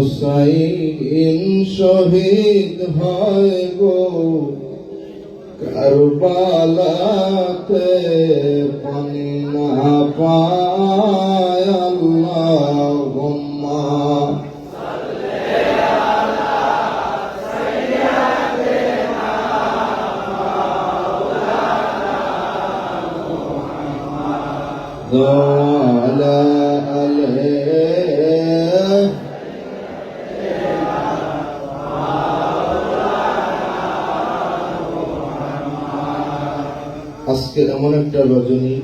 হোসাইন শহীদ হয় গো। কারবালাতে পানি না পায়। একটা রজনী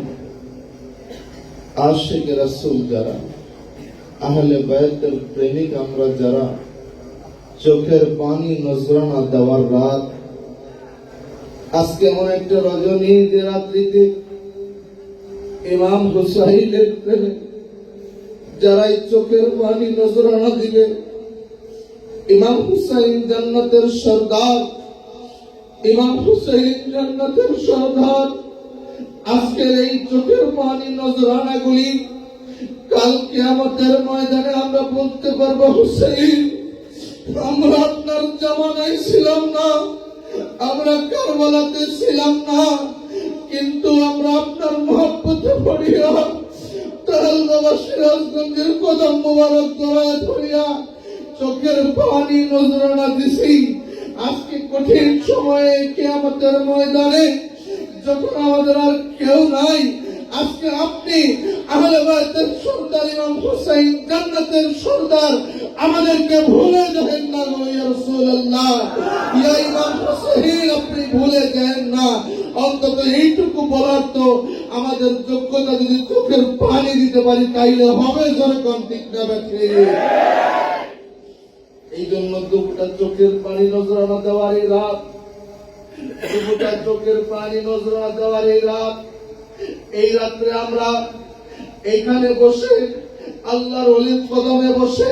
আশেখ রাসুল যারা, আহলে বায়তের প্রেমিক আমরা যারা, চোখের পানি নজরানা দেওয়ার রাত। আজকে এমন একটা রজনী যে রাত্রিতে ইমাম হুসাইনের প্রেমে যারা এই চোখের পানি নজরানা দিবে, ইমাম হুসাইন জান্নাতের সর্দার, ইমাম হুসাইন জান্নাতের সর্দার। আজকের এই চোখের পানি নজরানা গুলি কালকে আমাদের ময়দানে আমরা বলতে পারব, হুসাইন, আমরা আপনার জামানায় ছিলাম না, আমরা কারবালাতে ছিলাম না, কিন্তু আমরা আপনার মহব্বতে পড়িয়া তারাল বাবা সিরাজগঞ্জের কদম মোবারক দরায় ধরিয়া চোখের পানি নজরানা দিছি। আজকে কঠিন সময়ে কে আমাদের ময়দানে যখন আমাদের আর কেউ নাই, আজকে আপনি আহলে বায়তের সর্দার ইমাম হুসাইন জান্নাতের সর্দার, আমাদেরকে ভুলে যাবেন না ইয়া রাসূলুল্লাহ। ইয়া ইমাম হুসাইন, আপনি ভুলে যাবেন না। অন্তত এইটুকু বলার তো আমাদের যোগ্যতা যদি চোখের পানি দিতে পারি, তাইলে হবে যেরকম ঠিক না ব্যাঠে এই জন্য দুপুরটা চোখের পানি নজরানা দেওয়ার রাত। দুপুরটা চোখের পানি নজরানা দেওয়ার এই রাত, এই রাত্রে আমরা এইখানে বসে, আল্লাহর অলির কদমে বসে,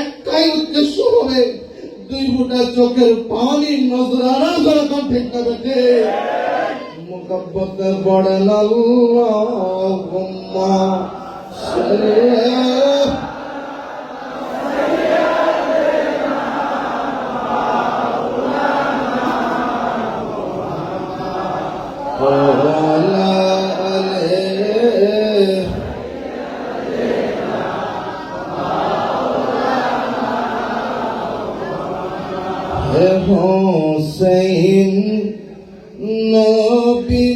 একটাই উদ্দেশ্য হবে দুই ফুটা চোখের পানি নজরানা যেরকম ঠিক না বেটে মুকব্বতে পড়েন আল্লাহুম্মা সাল্লি হে হোসেন নবীজির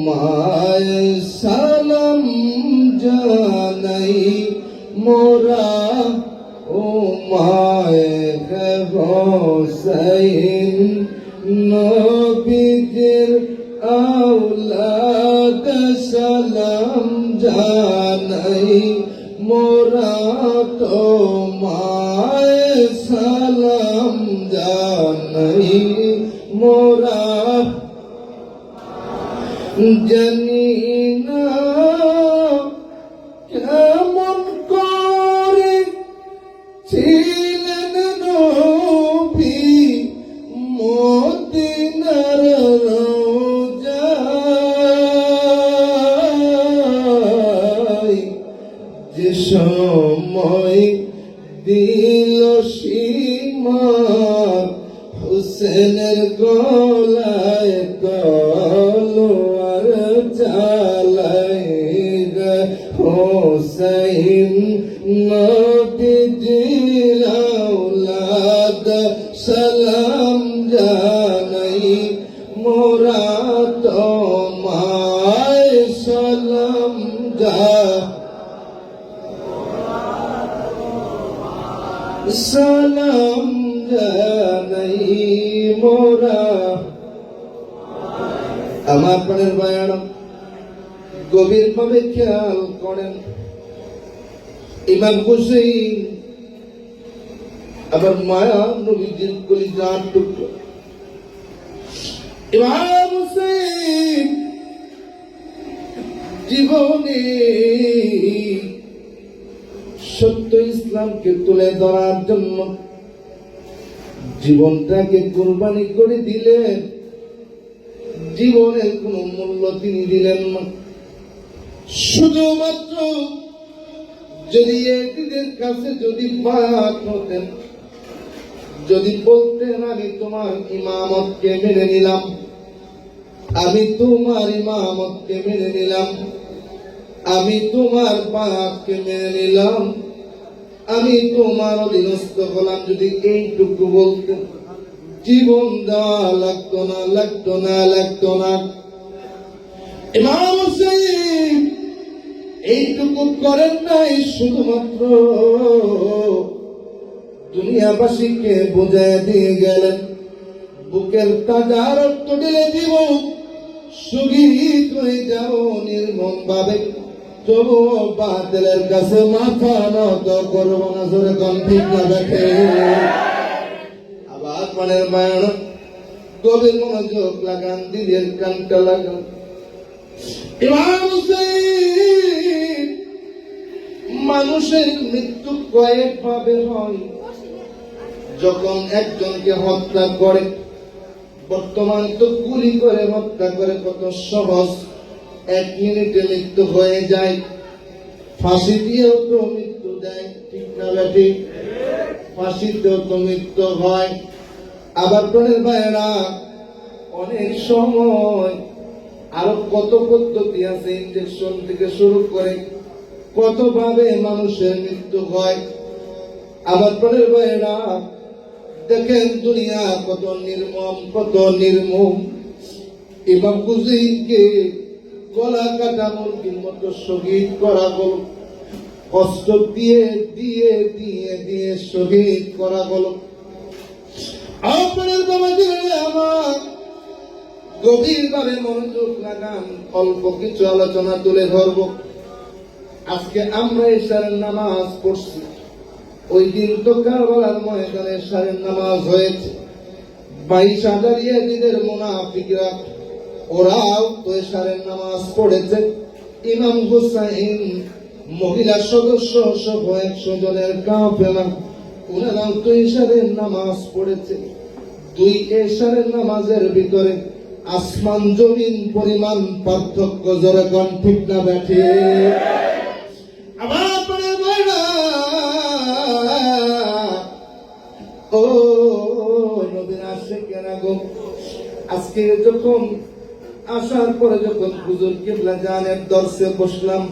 তোমায় সালাম জানাই মোরা ও মায় হোসাইন নবীজির জানি না الحسين نبي الأولاد سلام জানাই মোরা তোমায় সালাম যা সালাম জানাই মোরা। আমার প্রাণের বায়ান গভীর ভাবে খেয়াল করেন। ইমাম হুসেইন আবার মায়া নবীজির কলিজার টুকরো। ইমাম হুসেইন জীবনে সত্য ইসলামকে তুলে ধরার জন্য জীবনটাকে কোরবানি করে দিলেন। জীবনের কোন মূল্য তিনি দিলেন না। শুধুমাত্র যদি এটিদের কাছে যদি পাঠ হতেন, যদি বলতেন, আমি তোমার ইমামতকে মেনে নিলাম। আমি তোমার ইমামতকে মেনে নিলাম। আমি তোমার পাককে মেনে নিলাম। আমি তোমার অধীনস্থ হলাম। যদি এইটুকু বলতেন, জীবন দেওয়া লাগতো না লাগতো না লাগতো না। ইমাম হুসেন এইটুকু করেন নাই শুধুমাত্র। দুনিয়াবাসীকে বোঝায় দিয়ে গেলেন, বুকের তাজা রক্ত ঢেলে দিব সুগীত হয়ে যাও নির্মম ভাবে তবু বাতিলের কাছে মাথা নত করব না, জোরে কম ঠিক না দেখে। আবার পানের বায়ন গভীর মনোযোগ লাগান দিদির কানটা লাগান। মানুষের মৃত্যু কয়েক ভাবে হয়। যখন একজনকে হত্যা করে, বর্তমান তো গুলি করে হত্যা করে, কত সহজ। এক মিনিটে মৃত্যু হয়ে যায়। ফাঁসি দিয়েও তো মৃত্যু দেয়, ঠিক না বেটি ফাঁসিতেও তো মৃত্যু হয়। আবার প্রাণের ভাইয়েরা, অনেক সময় আরও কত পদ্ধতি আছে ইঞ্জেকশন থেকে শুরু করে কত ভাবে মানুষের মৃত্যু হয়? আবার প্রাণের ভাইয়েরা, দেখেন দুনিয়া কত নির্মম কত নির্মম। ইমাম হুসেইনকে গলা কাটা মুরগির মতো শহীদ করা গেল। কষ্ট দিয়ে দিয়ে দিয়ে দিয়ে শহীদ করা গেল। আপনার বাবা আমার গভীর ভাবে মনোযোগ লাগান, অল্প কিছু আলোচনা তুলে ধরব। আজকে আমরা এশারের নামাজ পড়ছি। ওই দিন তো কারবালার ময়দানে সারের নামাজ হয়েছে। বাইশ হাজার ইয়াজিদের মুনাফিকরা, ওরাও তো সারের নামাজ পড়েছে। ইমাম হুসাইন, মহিলা সদস্য সহ একশো জনের কাফেলা, ওনারাও তো ইশারের নামাজ পড়েছে। দুই এশারের নামাজের ভিতরে আসমান জমিন পরিমাণ পার্থক্য জোরে কন, ঠিক না ব্যাঠে ও নবীন আসে কেন আজকে যখন আসার পরে যখন হুজুর কেবলা জানের দর্শে বসলাম,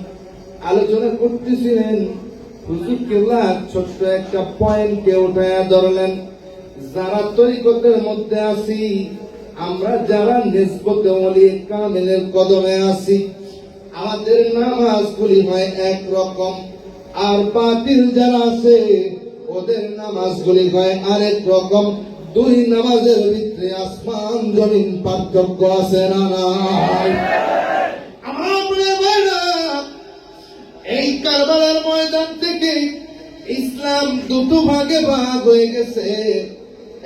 আলোচনা করতেছিলেন, হুজুর কেবলা ছোট্ট একটা পয়েন্টকে উঠায়া ধরলেন। যারা তরিকতের মধ্যে আছি আমরা যারা নিসবতে কামেলের কদমে আছি, আমাদের নামাজগুলি হয় এক রকম। আর বাতিল যারা আছে, ওদের নামাজগুলি হয় আরেক রকম। দুই নামাজের ভিতরে আসমান, জমিন পার্থক্য আছে না নাই? এই কারবালার ময়দান থেকে ইসলাম দুটো ভাগে ভাগ হয়ে গেছে।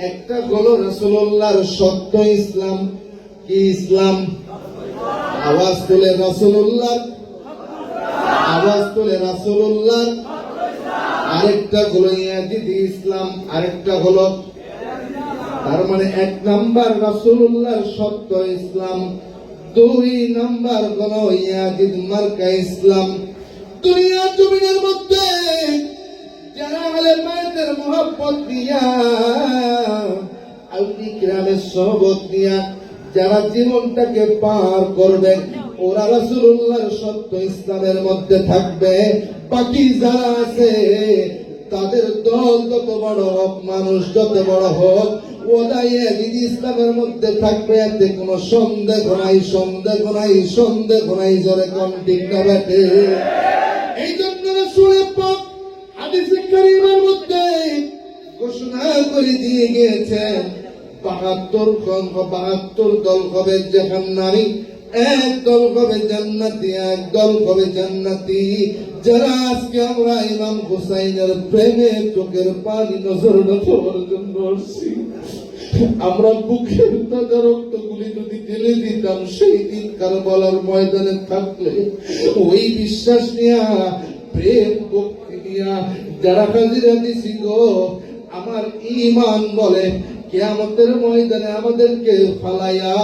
একটা হলো রসুল্লাহর সত্য ইসলাম কি ইসলাম? আওয়াজ তুলে রসুল্লাহ আওয়াজ তুলে, রাসূলুল্লাহ। আরেকটা হলো ইয়াজিদি ইসলাম, আরেকটা হলো তার মানে এক নাম্বার রাসূলুল্লাহর সত্য ইসলাম, দুই নাম্বার হলো ইয়াজিদ মার্কা ইসলাম। দুনিয়া জমিনের মধ্যে যারা জীবনটাকে পার করবে, ওরা রাসূলুল্লাহর সত্য ইসলামের মধ্যে থাকবে। বাকি যারা আছে, তাদের দল যত বড় হোক, মানুষ যত বড় হোক একদিন ইসলামের মধ্যে থাকবে, এতে কোনো সন্দেহ নাই সন্দেহ নাই সন্দেহ নাই, জোরে কম ঠিক না করে দিয়ে গিয়েছেন বাহাত্তর বাহাত্তর দল হবে জাহান্নামী এক দল হবে জান্নাতি, এক দল হবে জান্নাতি। যারা আজকে আমরা ইমাম হুসাইনের প্রেমে চোখের পানি নজর নজর জন্য আমরা বুকের তাজা যদি ঢেলে দিতাম, সেই দিন কারবালার ময়দানে থাকলে ওই বিশ্বাস নিয়া প্রেম ভক্তি নিয়া যারা হাজিরা দিছি গো আমার ইমান বলে, কেয়ামতের ময়দানে আমাদেরকে ফালাইয়া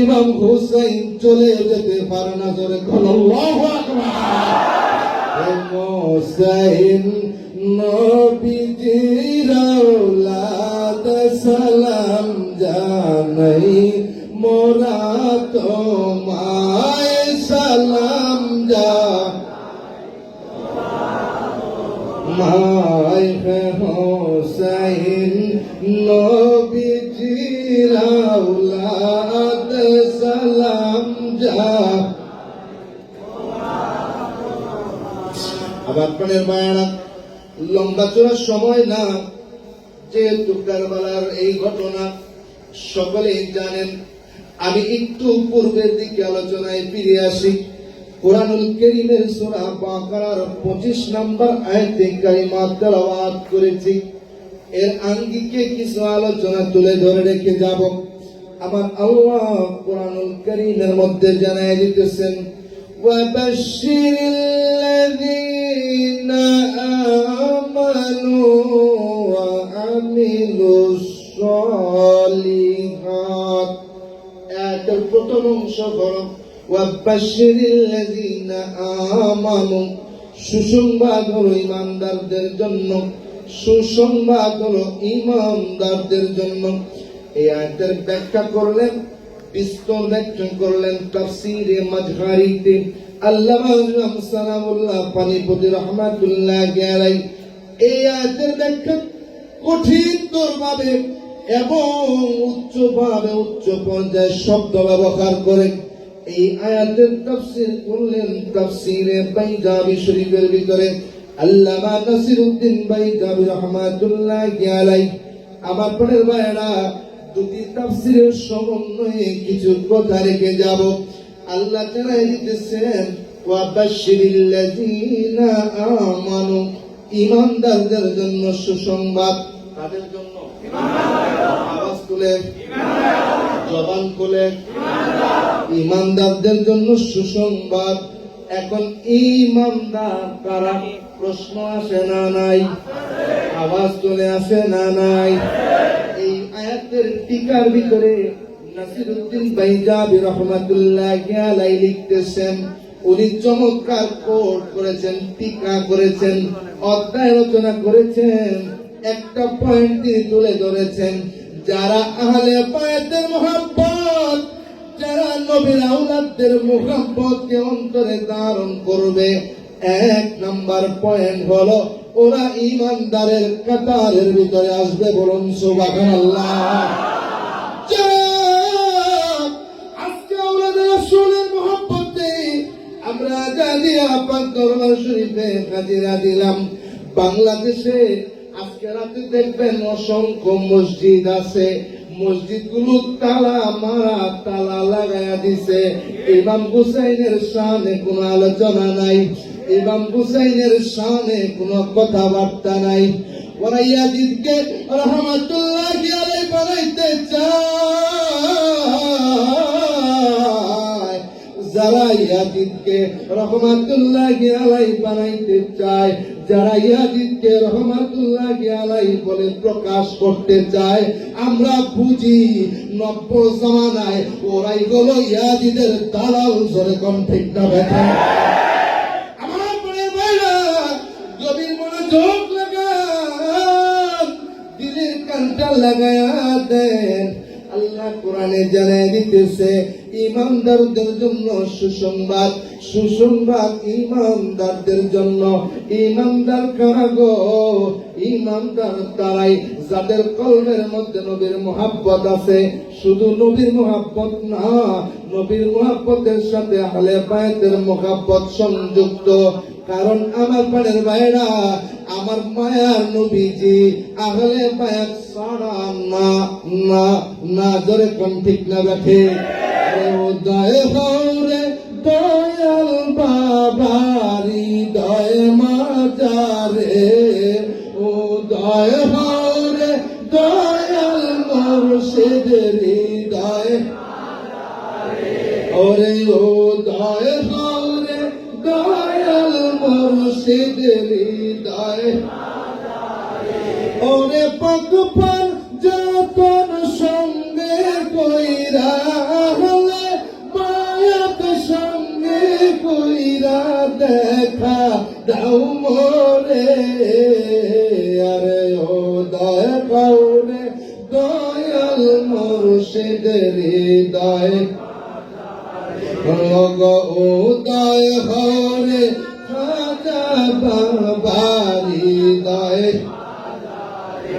ইমাম হুসাইন চলে যেতে পারে না জোরে হুসাইন নবীজির সালাম জানাই, মোরা তোমায় সময় না যেহেতু কারবালার এই ঘটনা সকলেই জানেন আমি একটু পূর্বের দিকে আলোচনায় ফিরে আসি কোরআনুল করিমের সূরা বাকারার 25 নম্বর আয়াতে কারিমা তেলাওয়াত করেছি এর আঙ্গিকে কিছু আলোচনা তুলে ধরে রেখে যাব আমার আল্লাহ কোরআনুল করিমের মধ্যে জানায় দিতেছেন وبشر الذين آمنوا وعملوا الصالحات আয়াতের প্রথম অংশ হল وبشر الذين آمنوا সুসংবাদ হলো ইমানদারদের জন্য সুসংবাদ হলো ইমানদারদের জন্য এই আয়াতের ব্যাখ্যা করলেন বিস্তর ব্যাখ্যা করলেন তাফসীরে মাজহারিতে আল্লামা ইমাম সালামুল্লাহ পানিপতি রহমাতুল্লাহ আলাইহি এই আয়াতের ব্যাখ্যা কঠিন ভাবে এবং উচ্চ ভাবে উচ্চ পর্যায়ে শব্দ ব্যবহার করে। এই আয়াতের তাফসীর করলেন তাফসীরে বাইজাবি শরীফের ভিতরে আল্লামা নাসিরউদ্দিন বাইজাবি রহমাতুল্লাহ আলাইহি। আমার পরের ভাইরা দুটি তাফসীরের সমন্বয়ে কিছু কথা রেখে যাব। আল্লাহ জানাই দিতেছেন ওয়াবাশশিরিল্লাযীনা আমানু। ঈমানদারদের জন্য সুসংবাদ। কাদের জন্য? আওয়াজ তুলে। জবান খুলে। ঈমানদারদের জন্য সুসংবাদ। এখন ঈমানদার কারা প্রশ্ন আসে না নাই? আওয়াজ তুলে আসে না নাই? এই আয়াতের টিকার ভিতরে নাসিরউদ্দিন বাইজাবি রহমাতুল্লাহ লিখতেছেন উনি চমৎকার কোট করেছেন টিকা করেছেন অধ্যায় রচনা করেছেন একটা পয়েন্ট তিনি তুলে ধরেছেন যারা আহলে পায়াতের মোহাব্বত যারা নবীর আউলাদদের মোহাব্বতকে অন্তরে ধারণ করবে এক নাম্বার পয়েন্ট হলো ওরা ইমানদারের কাতারের ভিতরে আসবে বলুন সুবহানাল্লাহ। যাক, পাক দরবার শরীফে হাজিরা দিলাম। বাংলাদেশে আজকে রাতে দেখবেন অসংখ্য মসজিদ আছে। মসজিদগুলো তালা মারা তালা লাগায়া দিছে। ইমাম হুসাইনের শানে কোনো আলোচনা নাই। ইমাম হুসাইনের শানে কোনো কথাবার্তা নাই। ওরা ইয়াজিদকে রহমাতুল্লাহ বানাইতে চায়। যারা ইয়াজিদকে রহমাতুল্লাহ আলাই বানাইতে চায়। যারা ইয়াজিদকে রহমাতুল্লাহ আলাই বলে প্রকাশ করতে চায়, আমরা বুঝি নব্য জামানায় ওরাই হলো ইয়াজিদের দালাল, জোরে কোন ঠিক না কানটা লাগায়া দেন। আল্লাহ কোরআনে জানাই দিতেছে ইমানদারদের জন্য সুসংবাদ সুসংবাদ ইমানদারদের জন্য। ইমানদার কারা গো? ইমানদার তারাই যাদের কলমের মধ্যে নবীর মোহাব্বত আছে। শুধু নবীর মোহাব্বত না, নবীর মোহাব্বতের সাথে আহলে বায়াতের মোহাব্বত সংযুক্ত। কারণ আমার পানের ভাইরা আমার মায়ার নবীজি আহলে বায়াত সারা না না না, জোরে কোন ঠিক না বেঠে দয় হরে দয়াল বাবারি, দয় মাজারে। ও দয় হরে দয়াল মুর্শিদের হৃদয়। ওরে ও দয় হরে দয়াল মুর্শিদের হৃদয়। ওরে পক পর যতন সঙ্গে কইরা কইরা দেখা দাও মোরে। আরে ও দয় পাউরে দয়াল মুর্শিদের হৃদয়। লগ